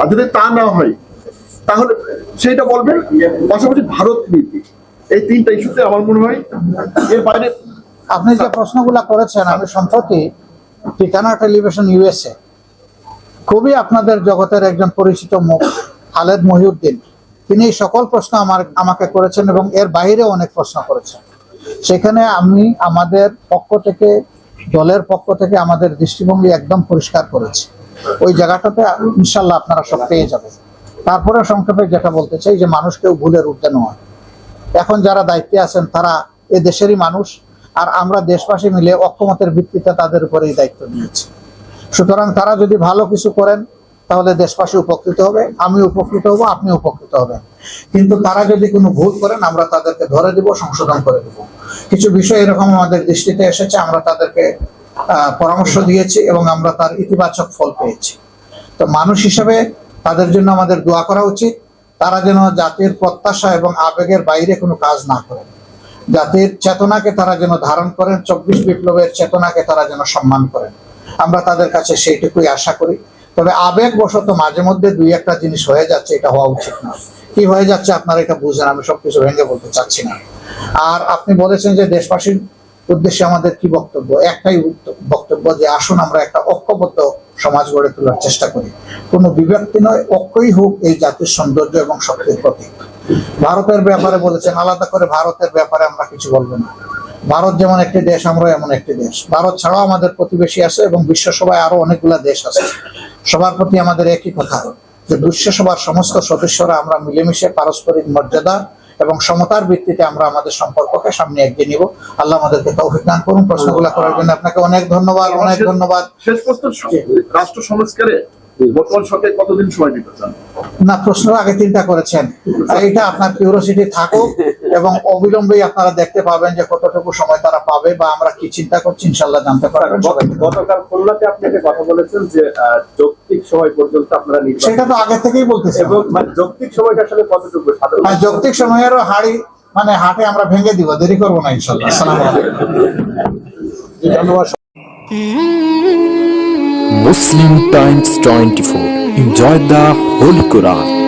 আর যদি তা না হয়, তাহলে সেইটা বলবেন পাশাপাশি ভারত নীতি। এই তিনটা ইস্যুতে আমার মনে হয় এর বাইরে আপনি যে প্রশ্নগুলো করেছেন, আমি সম্প্রতি ঠিকানা টেলিভিশন ইউএসএ খুবই আপনাদের জগতের একজন পরিচিত মুখ, খালেদ মহিউদ্দিন। তিনি সকল প্রশ্ন আমার, আমাকে করেছেন এবং এর বাইরেও অনেক প্রশ্ন করেছেন। সেখানে আমি আমাদের পক্ষ থেকে, দলের পক্ষ থেকে আমাদের দৃষ্টিভঙ্গি একদম পরিষ্কার করেছি। ওই জায়গাটাতে ইনশাল্লাহ আপনারা সব পেয়ে যাবেন। তারপরে সংক্ষেপে যেটা বলতে চাই যে মানুষ কেউ ভুলের ঊর্ধ্বে নয়। এখন যারা দায়িত্বে আছেন, তারা এ দেশেরই মানুষ, আর আমরা দেশবাসী মিলে অক্ষমতের ভিত্তিতে তাদের উপরে এই দায়িত্ব নিয়েছি। সুতরাং তারা যদি ভালো কিছু করেন, তাহলে দেশবাসী উপকৃত হবে, আমি উপকৃত হব, আপনি উপকৃত হবেন। কিন্তু তারা যদি কোনো ভুল করেন, আমরা তাদেরকে ধরে দেব, সংশোধন করে দেব। কিছু বিষয় এরকম আমাদের দৃষ্টিতে এসেছে, আমরা তাদেরকে পরামর্শ দিয়েছি এবং আমরা তার ইতিবাচক ফল পেয়েছি। তো মানুষ হিসেবে তাদের জন্য আমাদের দোয়া করা উচিত। তারা যেন জাতির প্রত্যাশা এবং আবেগের বাইরে কোনো কাজ না করেন জাতির চেতনাকে তারা যেন ধারণ করেন, চব্বিশ বিপ্লবের চেতনাকে তারা যেন সম্মান করেন। আমরা তাদের কাছে সেইটুকুই আশা করি। তবে আবেগ বশত মাঝে মধ্যে দুই একটা জিনিস হয়ে যাচ্ছে, এটা হওয়া উচিত না। কি হয়ে যাচ্ছে আপনারা এটা বুঝেন, আমি সবকিছু ভেঙে বলতে চাচ্ছি না। আর আপনি বলেছেন যে দেশবাসীর উদ্দেশ্যে আমাদের কি বক্তব্য? একটাই বক্তব্য যে আসুন আমরা একটা ঐক্যবদ্ধ সমাজ গড়ে তোলার চেষ্টা করি। কোনো বিভক্তি নয়, ঐক্যই হোক এই জাতির সৌন্দর্য এবং শক্তির প্রতীক। ভারতের ব্যাপারে বলেছেন, আলাদা করে ভারতের ব্যাপারে আমরা কিছু বলব না। ভারত যেমন একটি দেশ আমরা এমন একটি দেশ। ভারত ছাড়াও আমাদের প্রতিবেশী আছে এবং বিশ্বসভায় আরও অনেকগুলা দেশ আছে। সবার প্রতি আমাদের একই কথা, যে বিশ্বসভার সমস্ত সদস্যরা আমরা মিলেমিশে পারস্পরিক মর্যাদা এবং সমতার ভিত্তিতে আমরা আমাদের সম্পর্ককে সামনে এগিয়ে নিব। আল্লাহ আমাদেরকে তৌফিক দান করুন। প্রশ্নগুলো করার জন্য আপনাকে অনেক ধন্যবাদ অনেক ধন্যবাদ। শেষ প্রশ্ন রাষ্ট্র সংস্কারে বর্তমান সরকার কতদিন সময় দিতে চান? না প্রশ্ন আগে তিনটা করেছেন। আর এটা আপনার কিউরিওসিটি থাকুক এবং অবিলম্বেই আপনারা দেখতে পাবেন যে কতটুকু সময় তারা পাবে বা আমরা কি চিন্তা করছি ইনশাল্লাহ জানতে পারবেন। গতকাল খুলনাতে আপনি একটা কথা বলেছেন যে আহ, যৌক্তিক সময় পর্যন্ত আপনারা নির্বাচন সেটা তো আগে থেকেই বলতেছি এবং মানে যৌক্তিক সময়টা আসলে কতটুকু সাধারণ যৌক্তিক সময়েরও হাড়ি মানে হাটে আমরা ভেঙে দিব দেরি করব না ইনশাল্লাহ আসসালামু আলাইকুম ধন্যবাদ Muslim Times 24. Enjoy the Holy Quran.